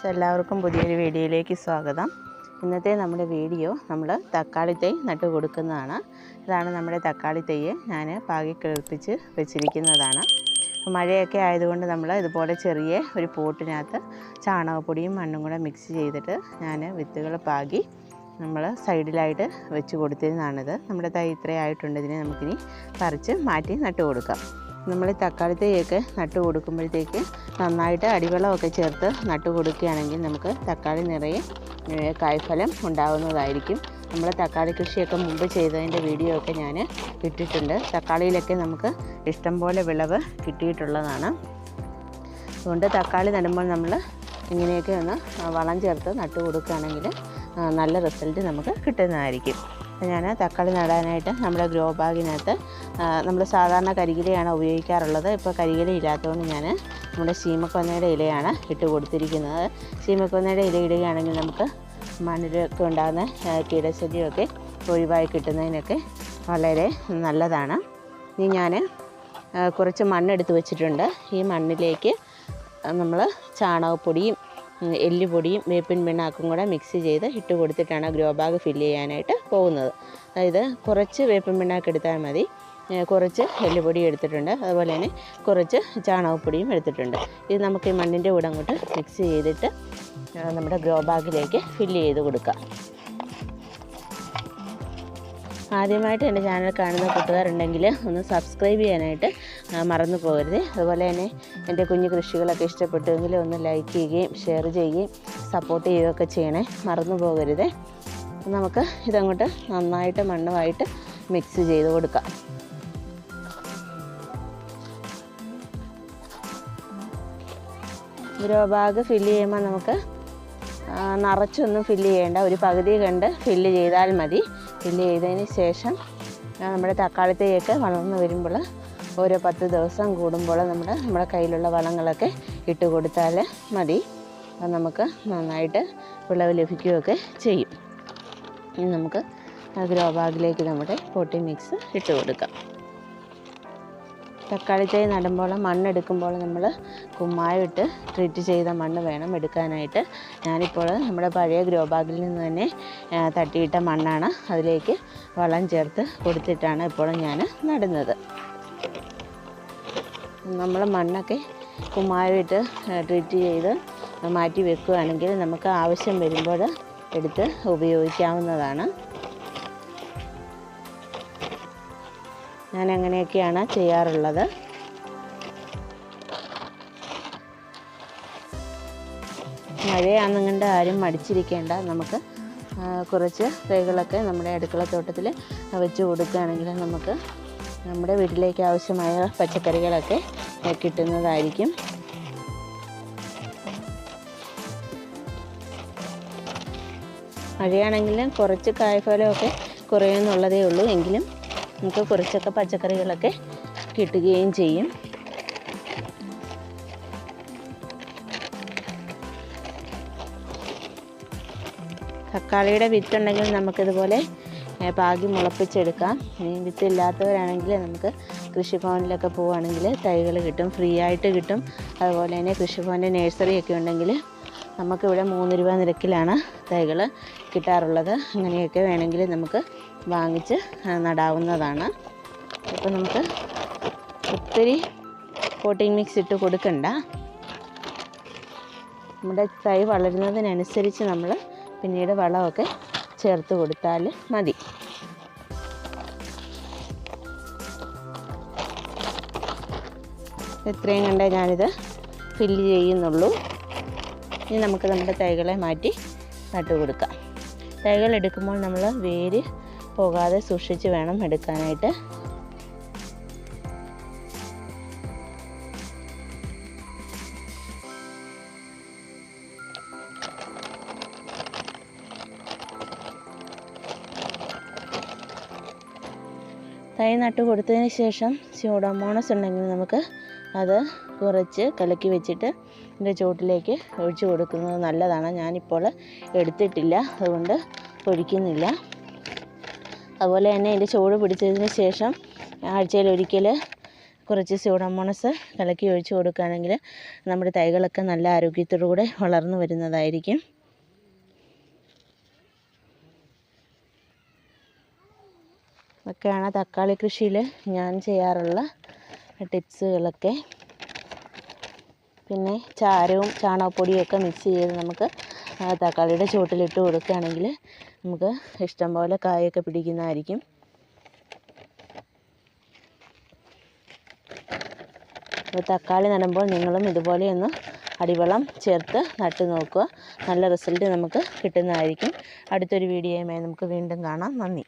Friends എല്ലാവർക്കും പുതിയൊരു വീഡിയോയിലേക്ക് സ്വാഗതം. ഇന്നത്തെ നമ്മുടെ വീഡിയോ നമ്മൾ തക്കാളി തൈ നട്ട് കൊടുക്കുന്നതാണ്. ഇതാണ് നമ്മുടെ തക്കാളി തൈ ഞാൻ പാകി കിളിപ്പിച്ച് വെച്ചിരിക്കുന്നതാണ്. മഴയൊക്കെ ആയതുകൊണ്ട് നമ്മൾ ഇതുപോലെ ചെറിയ ഒരു പോട്ടിനകത്ത് ചാണകപ്പൊടിയും മണ്ണും കൂടെ മിക്സ് ചെയ്തിട്ട് ഞാൻ വിത്തുകൾ പാകി നമ്മൾ സൈഡിലായിട്ട് വെച്ച് കൊടുത്തിരുന്നതാണിത്. നമ്മുടെ തൈ ഇത്രയായിട്ടുണ്ട്. ഇതിനെ നമുക്കിനി പറിച്ച് മാറ്റി നട്ട് കൊടുക്കാം. നമ്മൾ തക്കാളി തൈയൊക്കെ നട്ടു കൊടുക്കുമ്പോഴത്തേക്ക് നന്നായിട്ട് അടിവെള്ളമൊക്കെ ചേർത്ത് നട്ടു കൊടുക്കുകയാണെങ്കിൽ നമുക്ക് തക്കാളി നിറയെ കായ്ഫലം ഉണ്ടാകുന്നതായിരിക്കും നമ്മൾ തക്കാളി കൃഷിയൊക്കെ മുമ്പ് ചെയ്തതിന്റെ വീഡിയോ ഒക്കെ ഞാൻ ഇട്ടിട്ടുണ്ട്. തക്കാളിയിലൊക്കെ നമുക്ക് ഇഷ്ടംപോലെ വിളവ് കിട്ടിയിട്ടുള്ളതാണ്. അതുകൊണ്ട് തക്കാളി നടുമ്പോൾ നമ്മൾ ഇങ്ങനെയൊക്കെ ഒന്ന് വളം ചേർത്ത് നട്ടു കൊടുക്കുകയാണെങ്കിൽ നല്ല റിസൾട്ട് നമുക്ക് കിട്ടുന്നതായിരിക്കും. ഞാൻ തക്കാളി നടാനായിട്ട് നമ്മുടെ ഗ്രോ ബാഗിനകത്ത് നമ്മൾ സാധാരണ കരികിലയാണ് ഉപയോഗിക്കാറുള്ളത്. ഇപ്പോൾ കരികില ഇല്ലാത്തതുകൊണ്ട് ഞാൻ നമ്മുടെ ശീമക്കൊന്നയുടെ ഇലയാണ് ഇട്ട് കൊടുത്തിരിക്കുന്നത്. ശീമക്കൊന്നയുടെ ഇല ഇടുകയാണെങ്കിൽ നമുക്ക് മണ്ണിലൊക്കെ ഉണ്ടാകുന്ന കീടശല്യമൊക്കെ ഒഴിവായി കിട്ടുന്നതിനൊക്കെ വളരെ നല്ലതാണ്. ഇനി ഞാൻ കുറച്ച് മണ്ണെടുത്ത് വെച്ചിട്ടുണ്ട്. ഈ മണ്ണിലേക്ക് നമ്മൾ ചാണകപ്പൊടിയും എല്ലുപൊടിയും വേപ്പിൻ പിണ്ണാക്കും കൂടെ മിക്സ് ചെയ്ത് ഇട്ട് കൊടുത്തിട്ടാണ് ഗ്രോ ബാഗ് ഫില്ല് ചെയ്യാനായിട്ട് പോകുന്നത്. അതായത് കുറച്ച് വേപ്പിൻ പിണ്ണാക്ക് എടുത്താൽ മതി. കുറച്ച് എല്ലുപൊടി എടുത്തിട്ടുണ്ട്. അതുപോലെ തന്നെ കുറച്ച് ചാണകപ്പൊടിയും എടുത്തിട്ടുണ്ട്. ഇത് നമുക്ക് ഈ മണ്ണിന്റെ കൂടെ അങ്ങോട്ട് മിക്സ് ചെയ്തിട്ട് നമ്മുടെ ഗ്രോ ബാഗിലേക്ക് ഫില്ല് ചെയ്ത് കൊടുക്കാം. ആദ്യമായിട്ട് എന്റെ ചാനൽ കാണുന്ന കൂട്ടുകാരുണ്ടെങ്കിൽ ഒന്ന് സബ്സ്ക്രൈബ് ചെയ്യാനായിട്ട് മറന്നു പോകരുത്. അതുപോലെ തന്നെ എന്റെ കുഞ്ഞു കൃഷികളൊക്കെ ഇഷ്ടപ്പെട്ടുവെങ്കിൽ ഒന്ന് ലൈക്ക് ചെയ്യുകയും ഷെയർ ചെയ്യുകയും സപ്പോർട്ട് ചെയ്യുകയൊക്കെ ചെയ്യണേ. മറന്നു പോകരുത്. നമുക്ക് ഇതങ്ങോട്ട് നന്നായിട്ട് മണ്ണുമായിട്ട് മിക്സ് ചെയ്ത് കൊടുക്കാം. ഗ്രോ ബാഗ് ഫില്ല് ചെയ്യുമ്പോൾ നമുക്ക് നിറച്ചൊന്നും ഫില്ല് ചെയ്യേണ്ട. ഒരു പകുതി കണ്ട് ഫില്ല് ചെയ്താൽ മതി. ഫില്ല് ചെയ്തതിന് ശേഷം നമ്മുടെ തക്കാളി തൈയൊക്കെ വളർന്നു വരുമ്പോൾ ഓരോ പത്ത് ദിവസം കൂടുമ്പോൾ നമ്മൾ നമ്മുടെ കയ്യിലുള്ള വളങ്ങളൊക്കെ ഇട്ട് കൊടുത്താൽ മതി. അത് നമുക്ക് നന്നായിട്ട് വിളവ് ലഭിക്കുകയൊക്കെ ചെയ്യും. ഇനി നമുക്ക് ഗ്രോ ബാഗിലേക്ക് നമ്മുടെ പൊട്ടി മിക്സ് ഇട്ട് കൊടുക്കാം. തക്കാളി തൈ നടുമ്പോൾ മണ്ണെടുക്കുമ്പോൾ നമ്മൾ കുമ്മായം ഇട്ട് ട്രീറ്റ് ചെയ്ത മണ്ണ് വേണം എടുക്കാനായിട്ട്. ഞാനിപ്പോൾ നമ്മുടെ പഴയ ഗ്രോ ബാഗിൽ നിന്ന് തന്നെ തട്ടിയിട്ട മണ്ണാണ് അതിലേക്ക് വളം ചേർത്ത് കൊടുത്തിട്ടാണ് ഇപ്പോൾ ഞാൻ നടുന്നത്. നമ്മൾ മണ്ണൊക്കെ കുമ്മായം ഇട്ട് ട്രീറ്റ് ചെയ്ത് മാറ്റി വെക്കുകയാണെങ്കിൽ നമുക്ക് ആവശ്യം വരുമ്പോൾ എടുത്ത് ഉപയോഗിക്കാവുന്നതാണ്. ഞാൻ അങ്ങനെയൊക്കെയാണ് ചെയ്യാറുള്ളത്. മഴയാണെന്നുകൊണ്ട് ആരും മടിച്ചിരിക്കേണ്ട. നമുക്ക് കുറച്ച് തൈകളൊക്കെ നമ്മുടെ അടുക്കളത്തോട്ടത്തിൽ വെച്ച് കൊടുക്കുകയാണെങ്കിൽ നമുക്ക് നമ്മുടെ വീട്ടിലേക്ക് ആവശ്യമായ പച്ചക്കറികളൊക്കെ കിട്ടുന്നതായിരിക്കും. മഴയാണെങ്കിലും കുറച്ച് കായ്ഫലമൊക്കെ കുറയുമെന്നുള്ളതേ ഉള്ളൂ. എങ്കിലും നമുക്ക് കുറച്ചൊക്കെ പച്ചക്കറികളൊക്കെ കിട്ടുകയും ചെയ്യും. തക്കാളിയുടെ വിത്തുണ്ടെങ്കിൽ നമുക്കിതുപോലെ പാകി മുളപ്പിച്ചെടുക്കാം. ഇനി വിത്തില്ലാത്തവരാണെങ്കിൽ നമുക്ക് കൃഷിഭവനിലൊക്കെ പോവുകയാണെങ്കിൽ തൈകൾ കിട്ടും ഫ്രീ ആയിട്ട് കിട്ടും. അതുപോലെ തന്നെ കൃഷിഭവന്റെ നഴ്സറിയൊക്കെ ഉണ്ടെങ്കിൽ നമുക്കിവിടെ മൂന്ന് രൂപ നിരക്കിലാണ് തൈകൾ കിട്ടാറുള്ളത്. അങ്ങനെയൊക്കെ വേണമെങ്കിൽ നമുക്ക് വാങ്ങിച്ച് നടാവുന്നതാണ്. അപ്പോൾ നമുക്ക് ഒത്തിരി പോട്ടിംഗ് മിക്സ് ഇട്ട് കൊടുക്കണ്ട. നമ്മുടെ തൈ വളരുന്നതിനനുസരിച്ച് നമ്മൾ പിന്നീട് വളമൊക്കെ ചേർത്ത് കൊടുത്താൽ മതി. ഇത്രയും കണ്ടേ ഞാനിത് ഫില്ല് ചെയ്യുന്നുള്ളൂ. ഇനി നമുക്ക് നമ്മുടെ തൈകളെ മാറ്റി നട്ടു കൊടുക്കാം. തൈകൾ എടുക്കുമ്പോൾ നമ്മൾ വേര് പോകാതെ സൂക്ഷിച്ച് വേണം എടുക്കാനായിട്ട്. തൈ നട്ട് കൊടുത്തതിന് ശേഷം സ്യൂഡോമോണസ് ഉണ്ടെങ്കിൽ നമുക്ക് അത് കുറച്ച് കലക്കി വെച്ചിട്ട് എന്റെ ചുവട്ടിലേക്ക് ഒഴിച്ചു കൊടുക്കുന്നത് നല്ലതാണ്. ഞാനിപ്പോൾ എടുത്തിട്ടില്ല അതുകൊണ്ട് ഒഴിക്കുന്നില്ല അതുപോലെ തന്നെ ഇതിന്റെ ചൂട് പിടിച്ചതിന് ശേഷം ആഴ്ചയിൽ ഒരിക്കൽ കുറച്ച് സ്യൂഡോമോണസ് കലക്കി ഒഴിച്ചു കൊടുക്കുകയാണെങ്കിൽ നമ്മുടെ തൈകളൊക്കെ നല്ല ആരോഗ്യത്തോടു കൂടെ വളർന്നു വരുന്നതായിരിക്കും. ഇതൊക്കെയാണ് തക്കാളി കൃഷിയിൽ ഞാൻ ചെയ്യാറുള്ള ടിപ്സുകളൊക്കെ. പിന്നെ ചാരവും ചാണകപ്പൊടിയും ഒക്കെ മിക്സ് ചെയ്ത് നമുക്ക് തക്കാളിയുടെ ചുവട്ടിലിട്ട് കൊടുക്കുകയാണെങ്കിൽ നമുക്ക് ഇഷ്ടം പോലെ കായൊക്കെ പിടിക്കുന്നതായിരിക്കും. തക്കാളി നടുമ്പോൾ നിങ്ങളും ഇതുപോലെയൊന്ന് അടിവളം ചേർത്ത് നട്ട് നോക്കുക. നല്ല റിസൾട്ട് നമുക്ക് കിട്ടുന്നതായിരിക്കും. അടുത്തൊരു വീഡിയോയുമായി നമുക്ക് വീണ്ടും കാണാം. നന്ദി.